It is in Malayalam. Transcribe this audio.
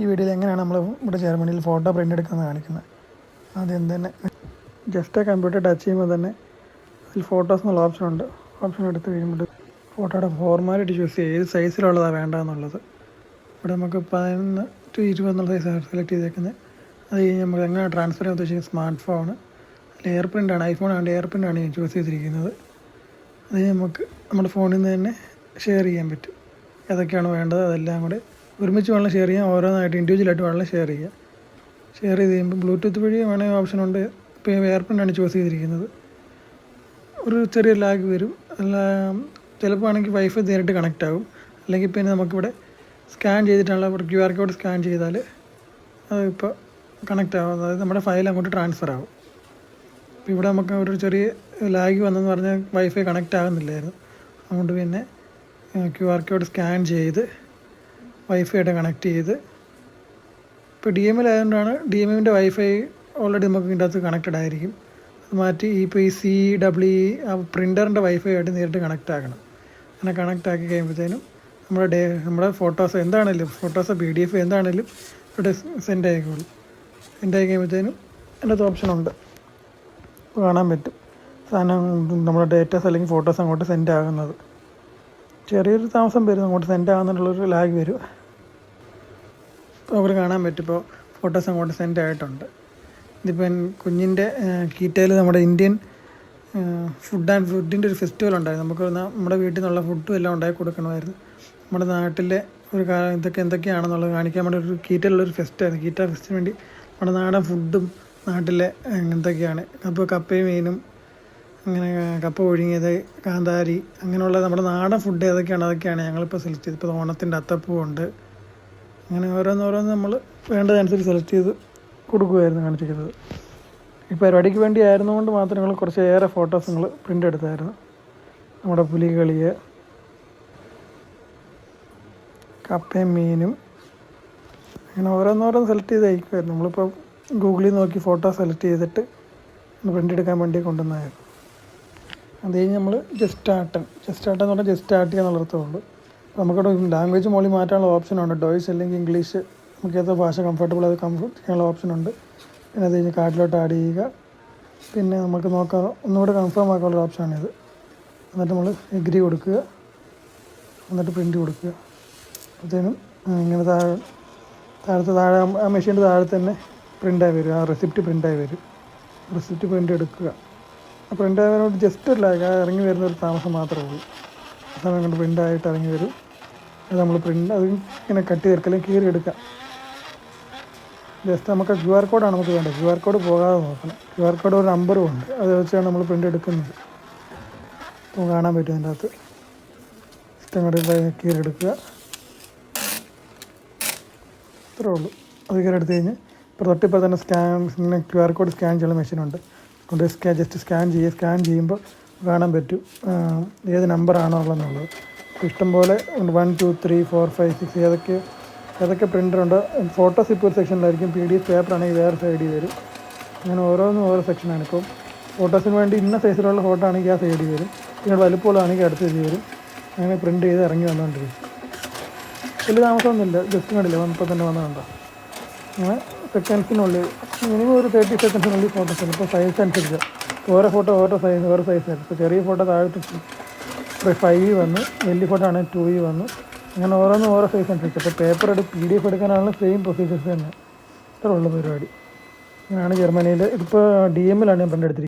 ഈ വീഡിയോയിൽ എങ്ങനെയാണ് നമ്മൾ ഇവിടെ ജർമ്മനിയിൽ ഫോട്ടോ പ്രിന്റ് എടുക്കുന്നത് കാണിക്കുന്നത്? ആദ്യം തന്നെ ജസ്റ്റ് കമ്പ്യൂട്ടർ ടച്ച് ചെയ്യുമ്പോൾ തന്നെ അതിൽ ഫോട്ടോസ് എന്നുള്ള ഓപ്ഷൻ ഉണ്ട്. ഓപ്ഷൻ എടുത്ത് കഴിയുമ്പോൾ ഫോട്ടോയുടെ ഫോർമാലിറ്റി ചൂസ് ചെയ്യുക ഏത് സൈസിലുള്ളതാണ് വേണ്ടതെന്നുള്ളത്. ഇവിടെ നമുക്ക് പതിനൊന്ന് ടു എന്നുള്ള സൈസാണ് സെലക്ട് ചെയ്തേക്കുന്നത് അത് കഴിഞ്ഞ് നമുക്ക് എങ്ങനെ ട്രാൻസ്ഫർ ചെയ്യാൻ ഉദ്ദേശിക്കുന്നത്? സ്മാർട്ട് ഫോൺ അതിൽ എയർ പ്രിന്റാണ് ഐഫോൺ ആണ്ട് എയർ പ്രിന്റാണ് ഞാൻ ചൂസ് ചെയ്തിരിക്കുന്നത്. അത് നമുക്ക് നമ്മുടെ ഫോണിൽ നിന്ന് തന്നെ ഷെയർ ചെയ്യാൻ പറ്റും. ഏതൊക്കെയാണ് വേണ്ടത്? അതെല്ലാം കൂടെ ഒരുമിച്ച് വേണം ഷെയർ ചെയ്യാം ഓരോന്നായിട്ട് ഇൻഡിവിജ്വലായിട്ട് വേണം ഷെയർ ചെയ്യാം. ഷെയർ ചെയ്ത് കഴിയുമ്പോൾ ബ്ലൂടൂത്ത് വഴി വേണമെങ്കിൽ ഓപ്ഷൻ ഉണ്ട്. ഇപ്പോൾ എയർ പ്രിന്റാണ് ചൂസ് ചെയ്തിരിക്കുന്നത്. ഒരു ചെറിയ ലാഗ് വരും. അല്ല ചിലപ്പോൾ ആണെങ്കിൽ വൈഫൈ നേരിട്ട് കണക്റ്റ് ആകും. അല്ലെങ്കിൽ പിന്നെ നമുക്കിവിടെ സ്കാൻ ചെയ്തിട്ടുള്ള ഒരു ക്യു ആർ കോഡ് സ്കാൻ ചെയ്താൽ അത് ഇപ്പോൾ കണക്റ്റ് ആവും. അതായത് നമ്മുടെ ഫയൽ അങ്ങോട്ട് ട്രാൻസ്ഫർ ആകും ഇപ്പോൾ ഇവിടെ നമുക്ക് ഒരു ചെറിയ ലാഗ് വന്നെന്ന് പറഞ്ഞാൽ വൈഫൈ കണക്റ്റ് ആകുന്നില്ലായിരുന്നു അതുകൊണ്ട് പിന്നെ ക്യു ആർ കോഡ് സ്കാൻ ചെയ്ത് വൈഫൈ ആയിട്ട് കണക്ട് ചെയ്ത്. ഇപ്പോൾ ഡി എം എൽ ആയതുകൊണ്ടാണ് ഡി എം എമ്മിന്റെ വൈഫൈ ഓൾറെഡി നമുക്ക് ഇതിന്റെ അകത്ത് കണക്റ്റഡ് ആയിരിക്കും. അത് മാറ്റി ഇപ്പോൾ ഈ സി ഡബ്ല്യു ആ പ്രിന്ററിന്റെ വൈഫൈ ആയിട്ട് നേരിട്ട് കണക്റ്റ് ആക്കണം. അങ്ങനെ കണക്റ്റ് ആക്കി കഴിയുമ്പോഴത്തേനും നമ്മുടെ ഡേ നമ്മുടെ ഫോട്ടോസ് എന്താണെങ്കിലും ഫോട്ടോസ് പി ഡി എഫ് എന്താണെങ്കിലും ഇവിടെ സെൻഡ് ആയിക്കോളും. സെൻഡ് ആയി കഴിയുമ്പോഴത്തേനും അതിന്റെ അത് ഓപ്ഷനുണ്ട് കാണാൻ പറ്റും. സാധനം നമ്മുടെ ഡേറ്റാസ് അല്ലെങ്കിൽ ഫോട്ടോസ് അങ്ങോട്ട് സെൻഡ് ആകുന്നത്. ചെറിയൊരു താമസം വരും അങ്ങോട്ട് സെൻഡ് ആകുന്നുള്ളൊരു ലാഗ് വരും. അവർ കാണാൻ പറ്റും. ഇപ്പോൾ ഫോട്ടോസ് അങ്ങോട്ട് സെൻഡ് ആയിട്ടുണ്ട്. ഇതിപ്പം കുഞ്ഞിന്റെ കീറ്റയിൽ നമ്മുടെ ഇന്ത്യൻ ഫുഡ് ആൻഡ് ഫുഡിന്റെ ഒരു ഫെസ്റ്റിവൽ ഉണ്ടായിരുന്നു. നമുക്ക് നമ്മുടെ വീട്ടിൽ നിന്നുള്ള ഫുഡും എല്ലാം ഉണ്ടാക്കി കൊടുക്കണമായിരുന്നു. നമ്മുടെ നാട്ടിലെ ഒരു ഇതൊക്കെ എന്തൊക്കെയാണെന്നുള്ളത് കാണിക്കാൻ വേണ്ടി ഒരു കീറ്റയിലുള്ളൊരു ഫെസ്റ്റായിരുന്നു കീറ്റ ഫെസ്റ്റിന് വേണ്ടി നമ്മുടെ നാടൻ ഫുഡും നാട്ടിലെ എന്തൊക്കെയാണ്. അപ്പോൾ കപ്പയും മീനും അങ്ങനെ കപ്പ ഒഴുങ്ങിയത് കാന്താരി അങ്ങനെയുള്ള നമ്മുടെ നാടൻ ഫുഡ് ഏതൊക്കെയാണ് അതൊക്കെയാണ് ഞങ്ങളിപ്പോൾ സെലക്ട് ചെയ്തത്. ഇപ്പോൾ ഓണത്തിന്റെ അത്തപ്പൂവുണ്ട് അങ്ങനെ ഓരോന്നോരോന്ന് നമ്മൾ വേണ്ടതനുസരിച്ച് സെലക്ട് ചെയ്ത് കൊടുക്കുമായിരുന്നു കാണിച്ചിരിക്കുന്നത്. ഈ പരിപാടിക്ക് വേണ്ടി ആയിരുന്നുകൊണ്ട് മാത്രം ഞങ്ങൾ കുറച്ചേറെ ഫോട്ടോസ് നിങ്ങൾ പ്രിന്റ് എടുത്തായിരുന്നു. നമ്മുടെ പുലികളിയെ കപ്പയും മീനും അങ്ങനെ ഓരോന്നോരോന്ന് സെലക്ട് ചെയ്ത് അയക്കുമായിരുന്നു നമ്മളിപ്പോൾ ഗൂഗിളിൽ നോക്കി ഫോട്ടോ സെലക്ട് ചെയ്തിട്ട് പ്രിന്റ് എടുക്കാൻ വേണ്ടി കൊണ്ടുവന്നായിരുന്നു. അത് കഴിഞ്ഞ് നമ്മൾ ജസ്റ്റ് ആട്ടൻ ജസ്റ്റ് ആട്ടൻ എന്ന് പറഞ്ഞാൽ ജസ്റ്റ് ആട്ട് ചെയ്യുക എന്നുള്ളതേ ഉള്ളൂ നമുക്കിവിടെ ലാംഗ്വേജ് മോളി മാറ്റാനുള്ള ഓപ്ഷൻ ഉണ്ട്. ഡോയ്സ് അല്ലെങ്കിൽ ഇംഗ്ലീഷ് നമുക്ക് ഏത് ഭാഷ കംഫർട്ടബിൾ അത് കംഫർട്ട് ചെയ്യാനുള്ള ഓപ്ഷൻ ഉണ്ട്. പിന്നെ അത് കഴിഞ്ഞ് കാർഡിലോട്ട് ആഡ് ചെയ്യുക. പിന്നെ നമുക്ക് നോക്കാം. ഒന്നുകൂടെ കൺഫേം ആക്കാനുള്ള ഓപ്ഷനാണിത് എന്നിട്ട് നമ്മൾ എഗ്രി കൊടുക്കുക. എന്നിട്ട് പ്രിന്റ് കൊടുക്കുക. അപ്പോഴത്തേനും ഇങ്ങനെ താഴെ താഴത്തെ താഴെ ആ മെഷീന്റെ താഴെ തന്നെ പ്രിന്റായി വരും. ആ റെസിപ്റ്റ് പ്രിന്റായി വരും. റെസിപ്റ്റ് പ്രിന്റ് എടുക്കുക. ആ പ്രിന്റ് ആയതിനോട് ജസ്റ്റ് ഒരു ലാഗ് ഇറങ്ങി വരുന്ന ഒരു താമസം മാത്രമേ ഉള്ളൂ. അങ്ങോട്ട് കൊണ്ട് പ്രിന്റായിട്ട് ഇറങ്ങി വരും. അത് നമ്മൾ പ്രിന്റ് അത് ഇങ്ങനെ കട്ട് ചേർക്കലും കീറി എടുക്കാം. ജസ്റ്റ് നമുക്ക് ക്യു ആർ കോഡാണ് നമുക്ക് വേണ്ടത്. ക്യു ആർ കോഡ് പോകാതെ നോക്കണം. ക്യു ആർ കോഡ് ഒരു നമ്പറും ഉണ്ട്. അത് വെച്ചാണ് നമ്മൾ പ്രിന്റ് എടുക്കുന്നത്. അപ്പോൾ കാണാൻ പറ്റും അതിന്റെ അകത്ത്. ജസ്റ്റ് അങ്ങോട്ട് കീറി എടുക്കുക. ഇത്രേ ഉള്ളൂ. അത് കയറി എടുത്തു കഴിഞ്ഞ് ഇപ്പോൾ തൊട്ടിപ്പോൾ തന്നെ scan Q R code scan ചെയ്യുന്ന മെഷീനുണ്ട് കൊണ്ട് സ്കാൻ ജസ്റ്റ് സ്കാൻ ചെയ്യുക. സ്കാൻ ചെയ്യുമ്പോൾ കാണാൻ പറ്റും. ഏത് നമ്പറാണോ ഉള്ളതെന്നുള്ളത്. ഇഷ്ടംപോലെ one two three four five six ഏതൊക്കെ ഏതൊക്കെ പ്രിന്റർ ഉണ്ട്. ഫോട്ടോസ് ഇപ്പോൾ ഒരു സെക്ഷനിലായിരിക്കും. പി ഡി എഫ് പേപ്പർ ആണെങ്കിൽ വേറെ സൈഡിൽ വരും. അങ്ങനെ ഓരോന്നും ഓരോ സെക്ഷനാണ്. ഇപ്പം ഫോട്ടോസിന് വേണ്ടി ഇന്ന സൈസിലുള്ള ഫോട്ടോ ആണെങ്കിൽ ആ സൈഡിൽ വരും. പിന്നെ വലുപ്പമുള്ളതാണെങ്കിൽ അടുത്ത സൈഡിൽ വരും. അങ്ങനെ പ്രിന്റ് ചെയ്ത് ഇറങ്ങി വന്നുകൊണ്ടിരിക്കും വലിയ താമസമൊന്നുമില്ല. ജസ്റ്റ് കണ്ടില്ല? വന്നപ്പോൾ തന്നെ വന്നതുണ്ടോ അങ്ങനെ സെക്കൻഡ്സിനുള്ളിൽ മിനിമം ഒരു തേർട്ടി സെക്കൻഡ്സിനുള്ളിൽ ഫോട്ടോസ് ഇപ്പോൾ സൈസ് അനുസരിച്ച്. ഓരോ ഫോട്ടോ ഓരോ സൈസ് ഓരോ സൈസ് ആയിരുന്നു. ഇപ്പോൾ ചെറിയ ഫോട്ടോ താഴത്ത് ഫൈവ് വന്നു വലിയ ഫോട്ടോ ആണെങ്കിൽ ടു വന്നു. അങ്ങനെ ഓരോന്നും ഓരോ സൈസ് അനുസരിച്ച് അപ്പോൾ പേപ്പർ എടുത്ത് പി ഡി എഫ് എടുക്കാനാണ് സെയിം പ്രൊസീജിയേഴ്സ് തന്നെ. ഇത്ര പരിപാടി. ഇങ്ങനെയാണ് ജർമ്മനിയിൽ ഇതിപ്പോൾ ഡി എമ്മിലാണ് ഞാൻ പ്രിന്റ് എടുത്തിരിക്കുന്നത്.